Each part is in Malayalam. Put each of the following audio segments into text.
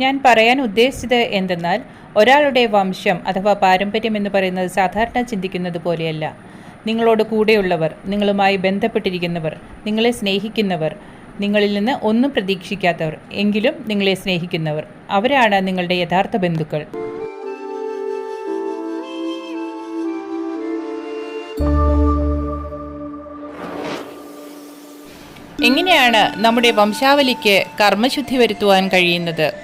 ഞാൻ പറയാൻ ഉദ്ദേശിച്ചത് എന്തെന്നാൽ ഒരാളുടെ വംശം അഥവാ പാരമ്പര്യം എന്ന് പറയുന്നത് സാധാരണ ചിന്തിക്കുന്നത് പോലെയല്ല. നിങ്ങളോട് കൂടെയുള്ളവർ നിങ്ങളുമായി ബന്ധപ്പെട്ടിരിക്കുന്നവർ നിങ്ങളെ സ്നേഹിക്കുന്നവർ നിങ്ങളിൽ നിന്ന് ഒന്നും പ്രതീക്ഷിക്കാത്തവർ എങ്കിലും നിങ്ങളെ സ്നേഹിക്കുന്നവർ. അവരാണ് നിങ്ങളുടെ യഥാർത്ഥ ബന്ധുക്കൾ. എങ്ങനെയാണ് നമ്മുടെ വംശാവലിക്ക് കർമ്മശുദ്ധി വരുത്തുവാൻ കഴിയുന്നത്?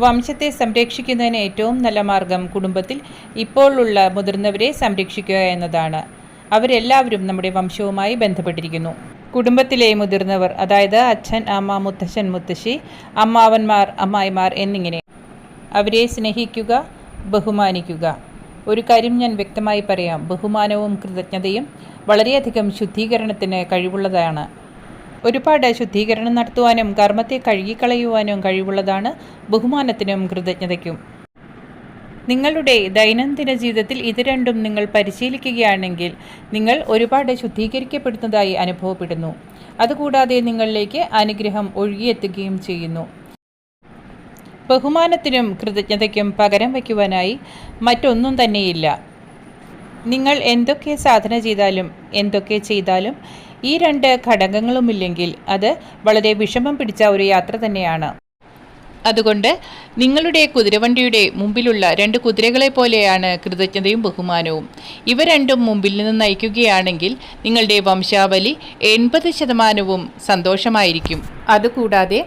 വംശത്തെ സംരക്ഷിക്കുന്നതിന് ഏറ്റവും നല്ല മാർഗം കുടുംബത്തിൽ ഇപ്പോൾ ഉള്ള മുതിർന്നവരെ സംരക്ഷിക്കുക എന്നതാണ്. അവരെല്ലാവരും നമ്മുടെ വംശവുമായി ബന്ധപ്പെട്ടിരിക്കുന്നു. കുടുംബത്തിലെ മുതിർന്നവർ അതായത് അച്ഛൻ അമ്മ മുത്തശ്ശൻ മുത്തശ്ശി അമ്മാവന്മാർ അമ്മായിമാർ എന്നിങ്ങനെ അവരെ സ്നേഹിക്കുക ബഹുമാനിക്കുക. ഒരു കാര്യം ഞാൻ വ്യക്തമായി പറയാം. ബഹുമാനവും കൃതജ്ഞതയും വളരെയധികം ശുദ്ധീകരണത്തിന് കഴിവുള്ളതാണ്. ഒരുപാട് ശുദ്ധീകരണം നടത്തുവാനും കർമ്മത്തെ കഴുകിക്കളയുവാനും കഴിവുള്ളതാണ് ബഹുമാനത്തിനും കൃതജ്ഞതയ്ക്കും. നിങ്ങളുടെ ദൈനംദിന ജീവിതത്തിൽ ഇത് രണ്ടും നിങ്ങൾ പരിശീലിക്കുകയാണെങ്കിൽ നിങ്ങൾ ഒരുപാട് ശുദ്ധീകരിക്കപ്പെടുന്നതായി അനുഭവപ്പെടുന്നു. അതുകൂടാതെ നിങ്ങളിലേക്ക് അനുഗ്രഹം ഒഴുകിയെത്തുകയും ചെയ്യുന്നു. ബഹുമാനത്തിനും കൃതജ്ഞതയ്ക്കും പകരം വയ്ക്കുവാനായി മറ്റൊന്നും തന്നെയില്ല. നിങ്ങൾ എന്തൊക്കെ സാധന ചെയ്താലും എന്തൊക്കെ ചെയ്താലും ഈ രണ്ട് ഘടകങ്ങളുമില്ലെങ്കിൽ അത് വളരെ വിഷമം പിടിച്ച ഒരു യാത്ര തന്നെയാണ്. അതുകൊണ്ട് നിങ്ങളുടെ കുതിരവണ്ടിയുടെ മുമ്പിലുള്ള രണ്ട് കുതിരകളെ പോലെയാണ് കൃതജ്ഞതയും ബഹുമാനവും. ഇവ രണ്ടും മുമ്പിൽ നിന്ന് നയിക്കുകയാണെങ്കിൽ നിങ്ങളുടെ വംശാവലി എൺപത് ശതമാനവും സന്തോഷമായിരിക്കും. അതുകൂടാതെ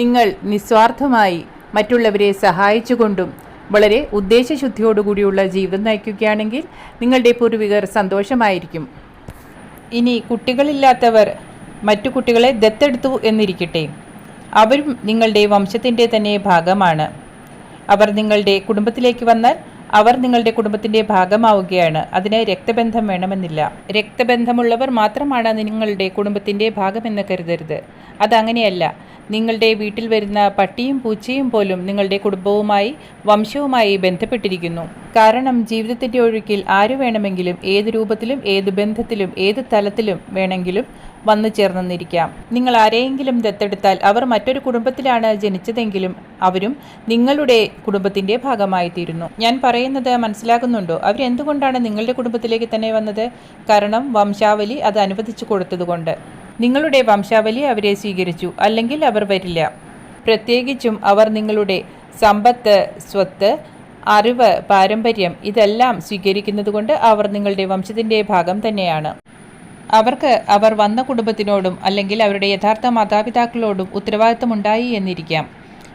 നിങ്ങൾ നിസ്വാർത്ഥമായി മറ്റുള്ളവരെ സഹായിച്ചുകൊണ്ടും വളരെ ഉദ്ദേശശുദ്ധിയോടുകൂടിയുള്ള ജീവിതം നയിക്കുകയാണെങ്കിൽ നിങ്ങളുടെ പൂർവികർ സന്തോഷമായിരിക്കും. ഇനി കുട്ടികളില്ലാത്തവർ മറ്റു കുട്ടികളെ ദത്തെടുത്തു എന്നിരിക്കട്ടെ. അവരും നിങ്ങളുടെ വംശത്തിന്റെ തന്നെ ഭാഗമാണ്. അവർ നിങ്ങളുടെ കുടുംബത്തിലേക്ക് വന്നാൽ അവർ നിങ്ങളുടെ കുടുംബത്തിന്റെ ഭാഗമാവുകയാണ്. അതിന് രക്തബന്ധം വേണമെന്നില്ല. രക്തബന്ധമുള്ളവർ മാത്രമാണ് നിങ്ങളുടെ കുടുംബത്തിന്റെ ഭാഗമെന്ന് കരുതരുത്. അതങ്ങനെയല്ല. നിങ്ങളുടെ വീട്ടിൽ വരുന്ന പട്ടിയും പൂച്ചയും പോലും നിങ്ങളുടെ കുടുംബവുമായി വംശവുമായി ബന്ധപ്പെട്ടിരിക്കുന്നു. കാരണം ജീവിതത്തിന്റെ ഒഴുക്കിൽ ആരു വേണമെങ്കിലും ഏത് രൂപത്തിലും ഏത് ബന്ധത്തിലും ഏത് തലത്തിലും വേണമെങ്കിലും വന്നു ചേർന്നിരിക്കാം. നിങ്ങൾ ആരെയെങ്കിലും ദത്തെടുത്താൽ അവർ മറ്റൊരു കുടുംബത്തിലാണ് ജനിച്ചതെങ്കിലും അവരും നിങ്ങളുടെ കുടുംബത്തിന്റെ ഭാഗമായി തീരുന്നു ഞാൻ പറയുന്നത് മനസ്സിലാകുന്നുണ്ടോ? അവരെന്തുകൊണ്ടാണ് നിങ്ങളുടെ കുടുംബത്തിലേക്ക് തന്നെ വന്നത്? കാരണം വംശാവലി അത് അനുവദിച്ചു കൊടുത്തതുകൊണ്ട്. നിങ്ങളുടെ വംശാവലി അവരെ സ്വീകരിച്ചു അല്ലെങ്കിൽ അവർ വരില്ല. പ്രത്യേകിച്ചും അവർ നിങ്ങളുടെ സമ്പത്ത് സ്വത്ത് അറിവ് പാരമ്പര്യം ഇതെല്ലാം സ്വീകരിക്കുന്നതുകൊണ്ട് അവർ നിങ്ങളുടെ വംശത്തിന്റെ ഭാഗം തന്നെയാണ്. അവർക്ക് അവർ വന്ന കുടുംബത്തിനോടും അല്ലെങ്കിൽ അവരുടെ യഥാർത്ഥ മാതാപിതാക്കളോടും ഉത്തരവാദിത്തമുണ്ടായി എന്നിരിക്കാം.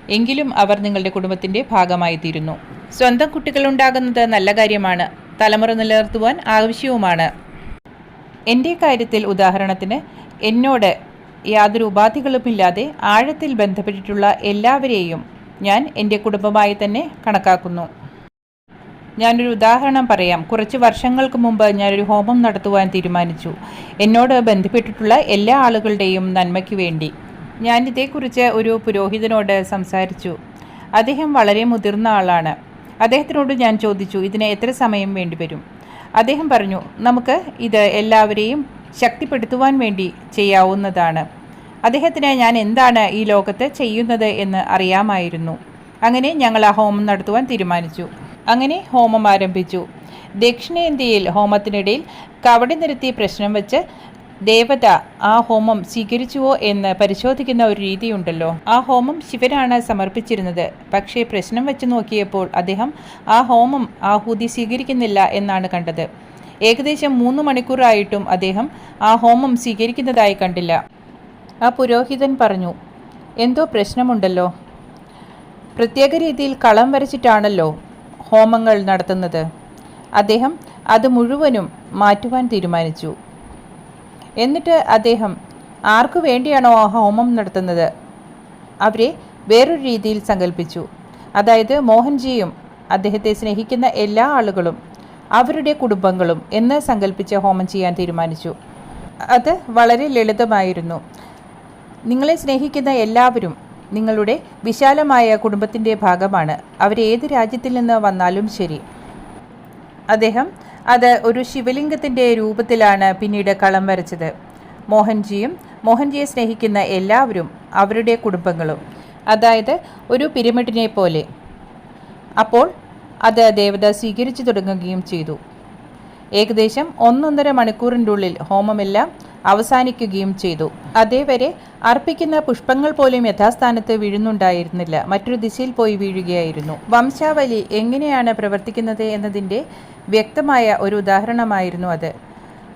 എങ്കിലും അവർ നിങ്ങളുടെ കുടുംബത്തിന്റെ ഭാഗമായി തീരുന്നു സ്വന്തം കുട്ടികളുണ്ടാകുന്നത് നല്ല കാര്യമാണ്. തലമുറ നിലനിർത്തുവാൻ ആവശ്യവുമാണ്. എന്റെ കാര്യത്തിൽ ഉദാഹരണത്തിന് എന്നോട് യാതൊരു ഉപാധികളുമില്ലാതെ ആഴത്തിൽ ബന്ധപ്പെട്ടിട്ടുള്ള എല്ലാവരെയും ഞാൻ എന്റെ കുടുംബമായി തന്നെ കണക്കാക്കുന്നു. ഞാനൊരു ഉദാഹരണം പറയാം. കുറച്ച് വർഷങ്ങൾക്ക് മുമ്പ് ഞാനൊരു ഹോമം നടത്തുവാൻ തീരുമാനിച്ചു. എന്നോട് ബന്ധപ്പെട്ടിട്ടുള്ള എല്ലാ ആളുകളുടെയും നന്മയ്ക്ക് വേണ്ടി. ഞാൻ ഇതേക്കുറിച്ച് ഒരു പുരോഹിതനോട് സംസാരിച്ചു. അദ്ദേഹം വളരെ മുതിർന്ന ആളാണ്. അദ്ദേഹത്തിനോട് ഞാൻ ചോദിച്ചു ഇതിന് എത്ര സമയം വേണ്ടിവരും അദ്ദേഹം പറഞ്ഞു നമുക്ക് ഇത് എല്ലാവരെയും ശക്തിപ്പെടുത്തുവാൻ വേണ്ടി ചെയ്യാവുന്നതാണ്. അദ്ദേഹത്തിന് ഞാൻ എന്താണ് ഈ ലോകത്ത് ചെയ്യുന്നത് എന്ന് അറിയാമായിരുന്നു. അങ്ങനെ ഞങ്ങൾ ആ ഹോമം നടത്തുവാൻ തീരുമാനിച്ചു. അങ്ങനെ ഹോമം ആരംഭിച്ചു. ദക്ഷിണേന്ത്യയിൽ ഹോമത്തിനിടയിൽ കവടി നിരത്തി പ്രശ്നം വെച്ച് ദേവത ആ ഹോമം സ്വീകരിച്ചുവോ എന്ന് പരിശോധിക്കുന്ന ഒരു രീതിയുണ്ടല്ലോ. ആ ഹോമം ശിവനാണ് സമർപ്പിച്ചിരുന്നത്. പക്ഷേ പ്രശ്നം വെച്ച് നോക്കിയപ്പോൾ അദ്ദേഹം ആ ഹോമം ആഹൂതി സ്വീകരിക്കുന്നില്ല എന്നാണ് കണ്ടത്. ഏകദേശം മൂന്ന് മണിക്കൂറായിട്ടും അദ്ദേഹം ആ ഹോമം സ്വീകരിക്കുന്നതായി കണ്ടില്ല. ആ പുരോഹിതൻ പറഞ്ഞു എന്തോ പ്രശ്നമുണ്ടല്ലോ. പ്രത്യേക രീതിയിൽ കളം വരച്ചിട്ടാണല്ലോ. ഹോമങ്ങൾ നടത്തുന്നത്. അദ്ദേഹം അത് മുഴുവനും മാറ്റുവാൻ തീരുമാനിച്ചു. എന്നിട്ട് അദ്ദേഹം ആർക്കു വേണ്ടിയാണോ ഹോമം നടത്തുന്നത്? അവരെ വേറൊരു രീതിയിൽ സങ്കല്പിച്ചു അതായത് മോഹൻജിയും അദ്ദേഹത്തെ സ്നേഹിക്കുന്ന എല്ലാ ആളുകളും അവരുടെ കുടുംബങ്ങളും എന്ന് സങ്കല്പിച്ച് ഹോമം ചെയ്യാൻ തീരുമാനിച്ചു. അത് വളരെ ലളിതമായിരുന്നു. നിങ്ങളെ സ്നേഹിക്കുന്ന എല്ലാവരും നിങ്ങളുടെ വിശാലമായ കുടുംബത്തിന്റെ ഭാഗമാണ്. അവരേത് രാജ്യത്തിൽ നിന്ന് വന്നാലും ശരി. അദ്ദേഹം അത് ഒരു ശിവലിംഗത്തിന്റെ രൂപത്തിലാണ് പിന്നീട് കളം വരച്ചത്. മോഹൻജിയും മോഹൻജിയെ സ്നേഹിക്കുന്ന എല്ലാവരും അവരുടെ കുടുംബങ്ങളും. അതായത് ഒരു പിരമിഡിനെ പോലെ. അപ്പോൾ അത് ദേവത സ്വീകരിച്ചു തുടങ്ങുകയും ചെയ്തു. ഏകദേശം ഒന്നൊന്നര മണിക്കൂറിന്റെ ഉള്ളിൽ ഹോമമെല്ലാം അവസാനിക്കുകയും ചെയ്തു. അതേവരെ അർപ്പിക്കുന്ന പുഷ്പങ്ങൾ പോലും യഥാസ്ഥാനത്ത് വീഴുന്നുണ്ടായിരുന്നില്ല. മറ്റൊരു ദിശയിൽ പോയി വീഴുകയായിരുന്നു. വംശാവലി എങ്ങനെയാണ് പ്രവർത്തിക്കുന്നത് എന്നതിന്റെ വ്യക്തമായ ഒരു ഉദാഹരണമായിരുന്നു അത്.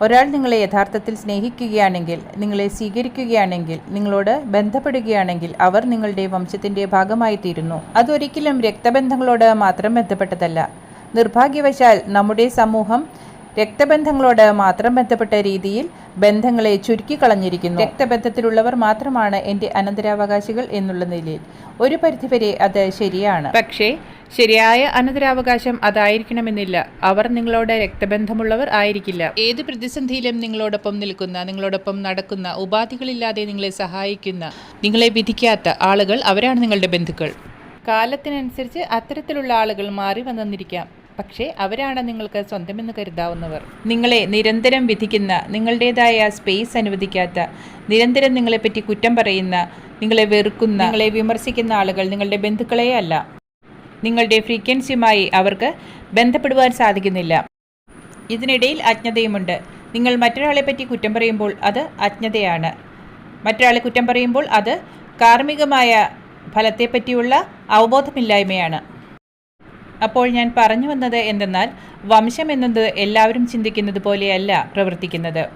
ഒരാൾ നിങ്ങളെ യഥാർത്ഥത്തിൽ സ്നേഹിക്കുകയാണെങ്കിൽ നിങ്ങളെ സ്വീകരിക്കുകയാണെങ്കിൽ നിങ്ങളോട് ബന്ധപ്പെടുകയാണെങ്കിൽ അവർ നിങ്ങളുടെ വംശത്തിന്റെ ഭാഗമായി തീരുന്നു അതൊരിക്കലും രക്തബന്ധങ്ങളോട് മാത്രം ബന്ധപ്പെട്ടതല്ല. നിർഭാഗ്യവശാൽ നമ്മുടെ സമൂഹം രക്തബന്ധങ്ങളോട് മാത്രം ബന്ധപ്പെട്ട രീതിയിൽ ബന്ധങ്ങളെ ചുരുക്കിക്കളഞ്ഞിരിക്കുന്നു രക്തബന്ധത്തിലുള്ളവർ മാത്രമാണ് എന്റെ അനന്തരാവകാശികൾ എന്നുള്ള നിലയിൽ. ഒരു പരിധിവരെ അത് ശരിയാണ്. പക്ഷേ ശരിയായ അനന്തരാവകാശം അതായിരിക്കണമെന്നില്ല. അവർ നിങ്ങളോട് രക്തബന്ധമുള്ളവർ ആയിരിക്കില്ല. ഏത് പ്രതിസന്ധിയിലും നിങ്ങളോടൊപ്പം നിൽക്കുന്ന നിങ്ങളോടൊപ്പം നടക്കുന്ന ഉപാധികളില്ലാതെ നിങ്ങളെ സഹായിക്കുന്ന നിങ്ങളെ വിധിക്കാത്ത ആളുകൾ അവരാണ് നിങ്ങളുടെ ബന്ധുക്കൾ. കാലത്തിനനുസരിച്ച് അത്തരത്തിലുള്ള ആളുകൾ മാറി വന്നെന്നിരിക്കാം പക്ഷേ അവരാണ് നിങ്ങൾക്ക് സ്വന്തമെന്ന് കരുതാവുന്നവർ. നിങ്ങളെ നിരന്തരം വിധിക്കുന്ന നിങ്ങളുടേതായ സ്പേസ് അനുവദിക്കാത്ത നിരന്തരം നിങ്ങളെപ്പറ്റി കുറ്റം പറയുന്ന നിങ്ങളെ വെറുക്കുന്ന നിങ്ങളെ വിമർശിക്കുന്ന ആളുകൾ നിങ്ങളുടെ ബന്ധുക്കളെ അല്ല. നിങ്ങളുടെ ഫ്രീക്വൻസിയുമായി അവർക്ക് ബന്ധപ്പെടുവാൻ സാധിക്കുന്നില്ല. ഇതിനിടയിൽ അജ്ഞതയുമുണ്ട്. നിങ്ങൾ മറ്റൊരാളെപ്പറ്റി കുറ്റം പറയുമ്പോൾ അത് അജ്ഞതയാണ്. മറ്റൊരാളെ കുറ്റം പറയുമ്പോൾ അത് കാർമ്മികമായ ഫലത്തെപ്പറ്റിയുള്ള അവബോധമില്ലായ്മയാണ്. അപ്പോൾ ഞാൻ പറഞ്ഞു വന്നത് എന്തെന്നാൽ വംശം എന്നത് എല്ലാവരും ചിന്തിക്കുന്നത് പോലെയല്ല പ്രവർത്തിക്കുന്നത്.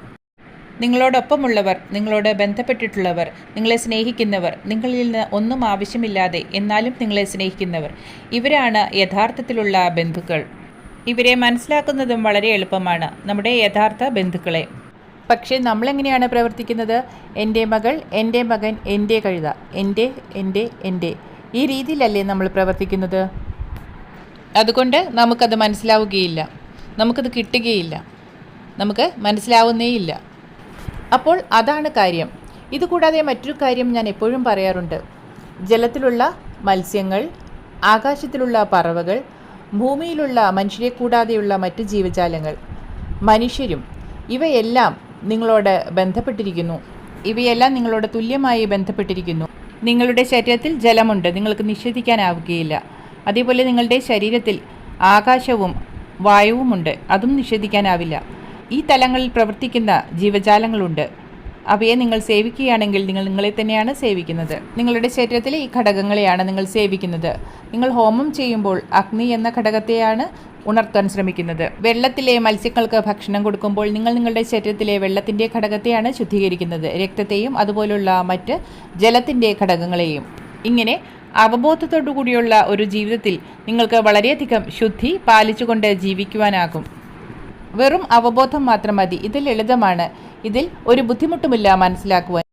നിങ്ങളോടൊപ്പമുള്ളവർ നിങ്ങളോട് ബന്ധപ്പെട്ടിട്ടുള്ളവർ നിങ്ങളെ സ്നേഹിക്കുന്നവർ നിങ്ങളിൽ നിന്ന് ഒന്നും ആവശ്യമില്ലാതെ എന്നാലും നിങ്ങളെ സ്നേഹിക്കുന്നവർ. ഇവരാണ് യഥാർത്ഥത്തിലുള്ള ബന്ധുക്കൾ. ഇവരെ മനസ്സിലാക്കുന്നതും വളരെ എളുപ്പമാണ്. നമ്മുടെ യഥാർത്ഥ ബന്ധുക്കളെ. പക്ഷേ നമ്മളെങ്ങനെയാണ് പ്രവർത്തിക്കുന്നത്? എന്റെ മകൾ എന്റെ മകൻ എന്റെ കഴുത. എന്റെ എന്റെ എന്റെ. ഈ രീതിയിലല്ലേ നമ്മൾ പ്രവർത്തിക്കുന്നത്? അതുകൊണ്ട് നമുക്കത് മനസ്സിലാവുകയില്ല. നമുക്കത് കിട്ടുകയില്ല. നമുക്ക് മനസ്സിലാവുന്നേയില്ല. അപ്പോൾ അതാണ് കാര്യം. ഇതുകൂടാതെ മറ്റൊരു കാര്യം ഞാൻ എപ്പോഴും പറയാറുണ്ട്. ജലത്തിലുള്ള മത്സ്യങ്ങൾ ആകാശത്തിലുള്ള പറവകൾ ഭൂമിയിലുള്ള മനുഷ്യരെ കൂടാതെയുള്ള മറ്റ് ജീവജാലങ്ങൾ മനുഷ്യരും ഇവയെല്ലാം നിങ്ങളോട് ബന്ധപ്പെട്ടിരിക്കുന്നു. ഇവയെല്ലാം നിങ്ങളോട് തുല്യമായി ബന്ധപ്പെട്ടിരിക്കുന്നു. നിങ്ങളുടെ ശരീരത്തിൽ ജലമുണ്ട്. നിങ്ങൾക്ക് നിഷേധിക്കാനാവുകയില്ല. അതേപോലെ നിങ്ങളുടെ ശരീരത്തിൽ ആകാശവും വായുവുമുണ്ട്. അതും നിഷേധിക്കാനാവില്ല. ഈ തലങ്ങളിൽ പ്രവർത്തിക്കുന്ന ജീവജാലങ്ങളുണ്ട്. അവയെ നിങ്ങൾ സേവിക്കുകയാണെങ്കിൽ നിങ്ങൾ നിങ്ങളെ തന്നെയാണ് സേവിക്കുന്നത്. നിങ്ങളുടെ ശരീരത്തിലെ ഈ ഘടകങ്ങളെയാണ് നിങ്ങൾ സേവിക്കുന്നത്. നിങ്ങൾ ഹോമം ചെയ്യുമ്പോൾ അഗ്നി എന്ന ഘടകത്തെയാണ് ഉണർത്താൻ ശ്രമിക്കുന്നത്. വെള്ളത്തിലെ മത്സ്യങ്ങൾക്ക് ഭക്ഷണം കൊടുക്കുമ്പോൾ നിങ്ങൾ നിങ്ങളുടെ ശരീരത്തിലെ വെള്ളത്തിന്റെ ഘടകത്തെയാണ് ശുദ്ധീകരിക്കുന്നത്. രക്തത്തെയും അതുപോലുള്ള മറ്റ് ജലത്തിന്റെ ഘടകങ്ങളെയും. ഇങ്ങനെ അവബോധത്തോടു കൂടിയുള്ള ഒരു ജീവിതത്തിൽ നിങ്ങൾക്ക് വളരെയധികം ശുദ്ധി പാലിച്ചുകൊണ്ട് ജീവിക്കുവാനാകും. വെറും അവബോധം മാത്രം മതി. ഇത് ലളിതമാണ്. ഇതിൽ ഒരു ബുദ്ധിമുട്ടുമില്ല മനസ്സിലാക്കുവാൻ.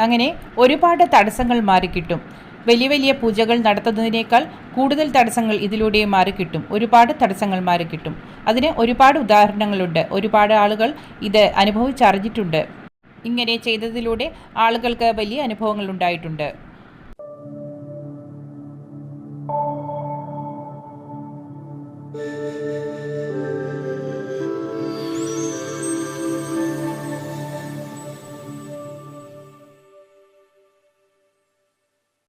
അങ്ങനെ ഒരുപാട് തടസ്സങ്ങൾ മാറിക്കിട്ടും. വലിയ വലിയ പൂജകൾ നടത്തുന്നതിനേക്കാൾ കൂടുതൽ തടസ്സങ്ങൾ ഇതിലൂടെ മാറിക്കിട്ടും. ഒരുപാട് തടസ്സങ്ങൾ മാറിക്കിട്ടും. അതിന് ഒരുപാട് ഉദാഹരണങ്ങളുണ്ട്. ഒരുപാട് ആളുകൾ ഇത് അനുഭവിച്ചറിഞ്ഞിട്ടുണ്ട്. ഇങ്ങനെ ചെയ്തതിലൂടെ ആളുകൾക്ക് വലിയ അനുഭവങ്ങൾ ഉണ്ടായിട്ടുണ്ട്.